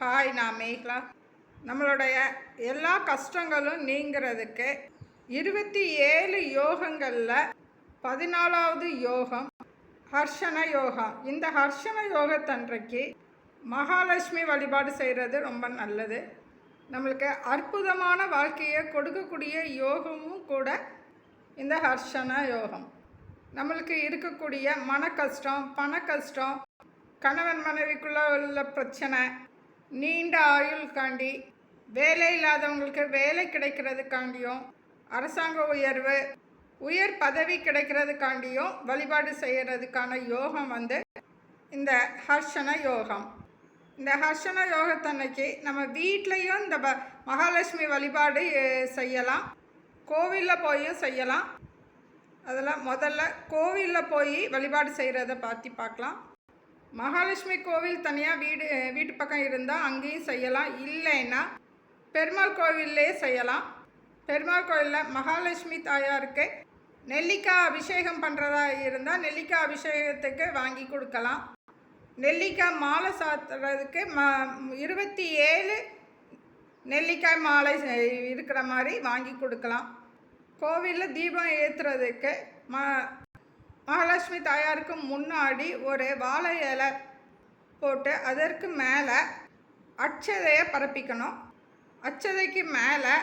Hi நான் மேகலா. நம்மளுடைய எல்லா கஷ்டங்களும் நீங்கிறதுக்கு இருபத்தி ஏழு யோகங்களில் பதினாலாவது யோகம் ஹர்ஷன யோகா இந்த ஹர்ஷன யோகத்தன்றைக்கு மகாலட்சுமி வழிபாடு செய்கிறது ரொம்ப நல்லது. நம்மளுக்கு அற்புதமான வாழ்க்கையை கொடுக்கக்கூடிய யோகமும் கூட இந்த ஹர்ஷன யோகம். நம்மளுக்கு இருக்கக்கூடிய மன கஷ்டம் பண கஷ்டம் கணவன் மனைவிக்குள்ள உள்ள பிரச்சனை நீண்ட ஆயுளுக்காண்டி வேலை இல்லாதவங்களுக்கு வேலை கிடைக்கிறதுக்காண்டியும் அரசாங்க உயர்வு உயர் பதவி கிடைக்கிறதுக்காண்டியும் வழிபாடு செய்கிறதுக்கான யோகம் வந்து இந்த ஹர்ஷன யோகம். இந்த ஹர்ஷன யோகத்தன்னைக்கு நம்ம வீட்லேயும் இந்த ப மகாலட்சுமி வழிபாடு செய்யலாம். கோவிலில் போயும் செய்யலாம். அதெல்லாம் முதல்ல கோவிலில் போய் வழிபாடு செய்கிறத பார்த்து பார்க்கலாம். மகாலட்சுமி கோவில் தனியாக வீடு வீட்டு பக்கம் இருந்தால் அங்கேயும் செய்யலாம். இல்லைன்னா பெருமாள் கோவில்லே செய்யலாம். பெருமாள் கோவிலில் மகாலட்சுமி தாயாருக்கு நெல்லிக்காய் அபிஷேகம் பண்ணுறதா இருந்தால் நெல்லிக்காய் அபிஷேகத்துக்கு வாங்கி கொடுக்கலாம். நெல்லிக்காய் மாலை சாத்துறதுக்கு ம இருபத்தி ஏழு நெல்லிக்காய் மாலை இருக்கிற மாதிரி வாங்கி கொடுக்கலாம். கோவிலில் தீபம் ஏற்றுறதுக்கு ம மகாலட்சுமி தாயாருக்கு முன்னாடி ஒரு வாழை இலை போட்டு அதற்கு மேலே அட்சதையை பரப்பிக்கணும். அச்சதைக்கு மேலே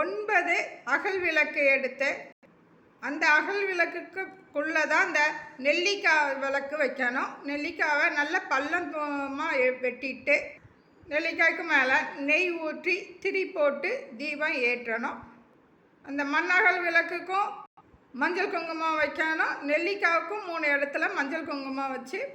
ஒன்பது அகல் விளக்கு எடுத்து அந்த அகல் விளக்குக்குள்ளே தான் அந்த நெல்லிக்காய் விளக்கு வைக்கணும். நெல்லிக்காவை நல்ல பள்ளமாக வெட்டிட்டு நெல்லிக்காய்க்கு மேலே நெய் ஊற்றி திரி போட்டு தீபம் ஏற்றணும். அந்த மண்ணகல் விளக்குக்கும் மஞ்சள் குங்குமம் வைக்கணும். நெல்லிக்காவுக்கும் மூணு இடத்துல மஞ்சள் குங்குமம் வச்சு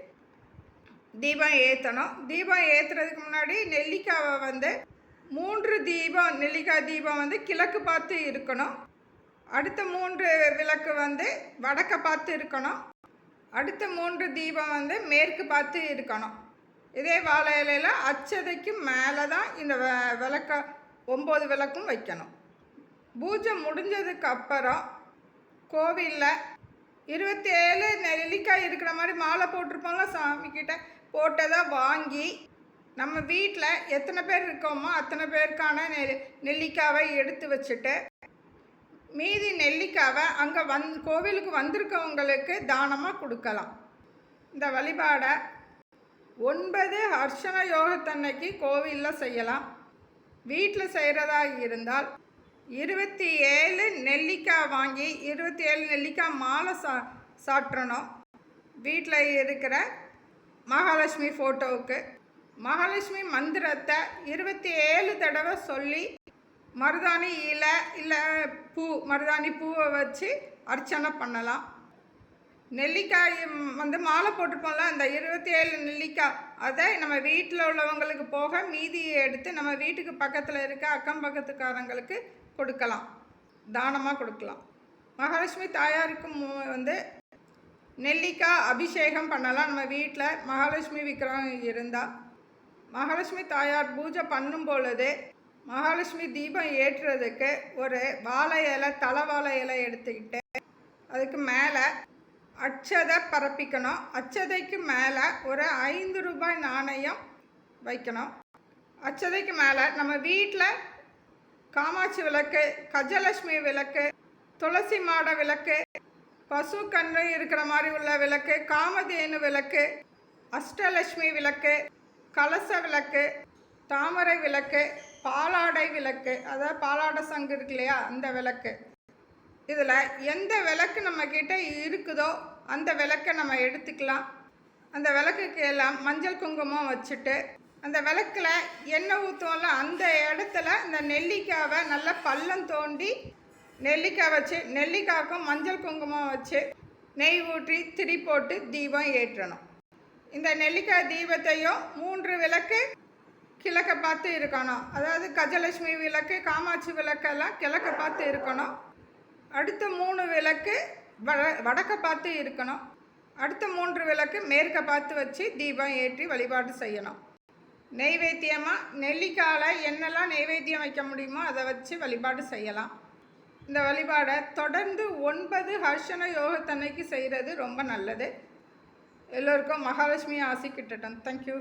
தீபம் ஏற்றணும் தீபம் ஏற்றுறதுக்கு முன்னாடி நெல்லிக்காவை வந்து மூன்று தீபம் நெல்லிக்காய் தீபம் வந்து கிழக்கு பார்த்து இருக்கணும். அடுத்த மூன்று விளக்கு வந்து வடக்க பார்த்து இருக்கணும். அடுத்த மூன்று தீபம் வந்து மேற்கு பார்த்து இருக்கணும். இதே வாழை இலையில் அச்சதைக்கு மேலே தான் இந்த வ- விளக்க ஒம்பது விளக்கும் வைக்கணும். பூஜை முடிஞ்சதுக்கு அப்புறம் கோவிலில். இருபத்தி ஏழு நெல்லிக்காய் இருக்கிற மாதிரி மாலை போட்டிருப்போம்ல சாமிக்கிட்ட? போட்டதை வாங்கி நம்ம வீட்டில் எத்தனை பேர் இருக்கோமோ அத்தனை பேருக்கான நெ நெல்லிக்காவை எடுத்து வச்சுட்டு மீதி நெல்லிக்காவை அங்கே வந் கோவிலுக்கு வந்திருக்கவங்களுக்கு தானமாக கொடுக்கலாம். இந்த வழிபாடை ஒன்பது ஹர்ஷன யோகத்தன்னைக்கு கோவிலில் செய்யலாம். வீட்டில் செய்கிறதா இருந்தால் இருபத்தி ஏழு நெல்லிக்காய் வாங்கி இருபத்தி ஏழு நெல்லிக்காய் மாலை சா சாற்றணும். வீட்டில் இருக்கிற மகாலட்சுமி ஃபோட்டோவுக்கு மகாலட்சுமி மந்திரத்தை இருபத்தி ஏழு தடவை சொல்லி மருதாணி இலை இல்லை பூ மருதாணி பூவை வச்சு அர்ச்சனை பண்ணலாம். நெல்லிக்காய் வந்து மாலை போட்டிருப்போம்ல அந்த இருபத்தி ஏழு நெல்லிக்காய் அதை நம்ம வீட்டில் உள்ளவங்களுக்கு போக மீதியை எடுத்து நம்ம வீட்டுக்கு பக்கத்தில் இருக்க அக்கம் பக்கத்துக்காரங்களுக்கு கொடுக்கலாம். தானமாக கொடுக்கலாம். மகாலட்சுமி தாயாருக்கு வந்து நெல்லிக்காய் அபிஷேகம் பண்ணலாம். நம்ம வீட்டில் மகாலட்சுமி விக்கிரகம் இருந்தால் மகாலட்சுமி தாயார் பூஜை பண்ணும் பொழுது மகாலட்சுமி தீபம் ஏற்றுறதுக்கு ஒரு வாழை இலை தலை வாழை இலை எடுத்துக்கிட்டு அதுக்கு மேலே அச்சதை பரப்பிக்கணும். அச்சதைக்கு மேலே ஒரு ஐந்து ரூபாய் நாணயம் வைக்கணும். அச்சதைக்கு மேலே நம்ம வீட்டில் காமாட்சி விளக்கு கஜலட்சுமி விளக்கு துளசி மாட விளக்கு பசு கன்று இருக்கிற மாதிரி உள்ள விளக்கு காமதேனு விளக்கு அஷ்டலட்சுமி விளக்கு கலச விளக்கு தாமரை விளக்கு பாலாடை விளக்கு அதாவது பாலாடை சங்கு இருக்கு இல்லையா அந்த விளக்கு. இதில் எந்த விளக்கு நம்மக்கிட்ட இருக்குதோ அந்த விளக்கை நம்ம எடுத்துக்கலாம். அந்த விளக்குக்கு எல்லாம் மஞ்சள் குங்குமம் வச்சுட்டு அந்த விளக்கில் எண்ணெய் ஊற்றுவோம்ல அந்த இடத்துல இந்த நெல்லிக்காவை நல்லா பள்ளம் தோண்டி நெல்லிக்காய் வச்சு நெல்லிக்காய்க்கும் மஞ்சள் குங்குமம் வச்சு நெய் ஊற்றி திரி போட்டு தீபம் ஏற்றணும். இந்த நெல்லிக்காய் தீபத்தையும் மூன்று விளக்கு கிழக்க பார்த்து இருக்கணும். அதாவது கஜலட்சுமி விளக்கு காமாட்சி விளக்கெல்லாம் கிழக்க பார்த்து இருக்கணும். அடுத்த மூணு விளக்கு வட வடக்க பார்த்து இருக்கணும். அடுத்த மூன்று விளக்கு மேற்க பார்த்து வச்சு தீபம் ஏற்றி வழிபாடு செய்யணும். நெய்வேத்தியமாக நெல்லிக்காயில் என்னெல்லாம் நெய்வேத்தியம் வைக்க முடியுமோ அதை வச்சு வழிபாடு செய்யலாம். இந்த வழிபாடை தொடர்ந்து ஒன்பது ஹர்ஷன யோகத்தன்னைக்கு செய்கிறது ரொம்ப நல்லது. எல்லோருக்கும் மகாலட்சுமி ஆசி கிட்டட்டும் தேங்க்யூ